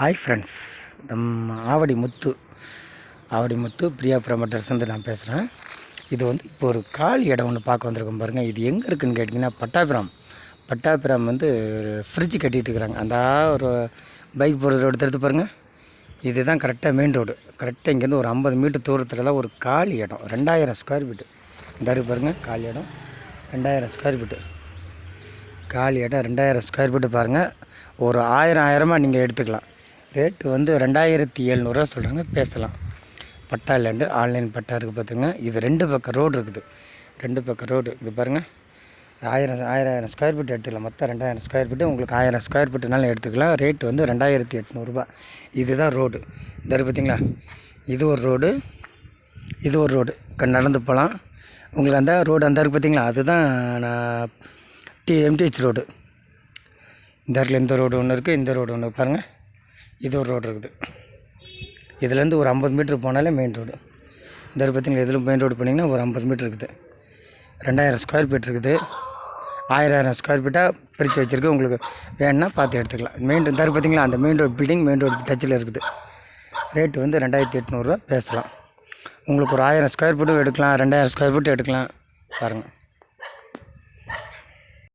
Hi friends நம்ம Avadi Muthu. Avadi Muthu Priya promoters நான் பேசுகிறேன் இது வந்து இப்போ ஒரு காலி இடம் ஒன்று பார்க்க வந்திருக்கோம் பாருங்கள் இது எங்கே இருக்குதுன்னு கேட்டிங்கன்னா பட்டாபிராம். பட்டாபிராம் வந்து ஃப்ரிட்ஜ் கட்டிகிட்டு இருக்கிறாங்க. அந்த ஒரு பைக் போகிற ரோடு தடுத்து பாருங்கள் இதுதான் கரெக்டாக மெயின் ரோடு கரெக்டாக இங்கேருந்து ஒரு ஐம்பது மீட்டர் தூரத்துலலாம் ஒரு காலி இடம். ரெண்டாயிரம் ஸ்கொயர் ஃபீட்டு இந்த இருக்கு பாருங்கள் காலி இடம். ரெண்டாயிரம் ஸ்கொயர் ஃபீட்டு காலி இடம் ரெண்டாயிரம் ஸ்கொயர் ஃபீட்டு பாருங்கள் ஒரு ஆயிரம் ஆயிரமாக நீங்கள் எடுத்துக்கலாம். ரேட்டு வந்து ரெண்டாயிரத்தி எழுநூறுவா சொல்கிறாங்க பேசலாம். பட்டா லேண்டு ஆன்லைன் பட்டா இருக்குது பார்த்துங்க இது ரெண்டு பக்கம் ரோடு இருக்குது. ரெண்டு பக்கம் ரோடு. இது பாருங்கள் ஆயிரம் ஆயிரம் ஆயிரம் ஸ்கொயர் ஃபீட் எடுத்துக்கலாம். மொத்தம் ரெண்டாயிரம் ஸ்கொயர் ஃபீட்டு உங்களுக்கு ஆயிரம் ஸ்கொயர் ஃபீட்டுனாலும் எடுத்துக்கலாம். ரேட்டு வந்து ரெண்டாயிரத்தி எட்நூறுபா. இதுதான் ரோடு. இந்த பார்த்தீங்களா இது ஒரு ரோடு. இது ஒரு ரோடு. க- நடந்து போகலாம். உங்களுக்கு அந்த ரோடு அந்த இருக்கு பார்த்தீங்களா அதுதான் நான் டி எம்டிஹெச் ரோடு. இந்த இடத்துல இந்த ரோடு ஒன்று இருக்குது இந்த ரோடு ஒன்று பாருங்கள் இது ஒரு ரோடு இருக்குது. இதுலேருந்து ஒரு ஐம்பது மீட்ரு போனாலே மெயின் ரோடு இந்த இருக்கு பார்த்தீங்களா இதில் மெயின் ரோடு போனீங்கன்னா ஒரு ஐம்பது மீட்ரு இருக்குது. ரெண்டாயிரம் ஸ்கொயர் ஃபீட் இருக்குது. ஆயிரம் ஆயிரம் ஸ்கொயர் ஃபீட்டாக பிரித்து வச்சுருக்கு. உங்களுக்கு வேணுன்னா பார்த்து எடுத்துக்கலாம். மெயின் ரோடு இருக்கு பார்த்தீங்களா அந்த main road building main road டச்சில் இருக்குது. ரேட்டு வந்து ரெண்டாயிரத்தி எட்நூறுரூவா பேசலாம். உங்களுக்கு ஒரு ஆயிரம் ஸ்கொயர் ஃபீட்டும் எடுக்கலாம் ரெண்டாயிரம் ஸ்கொயர் ஃபீட் எடுக்கலாம். பாருங்கள்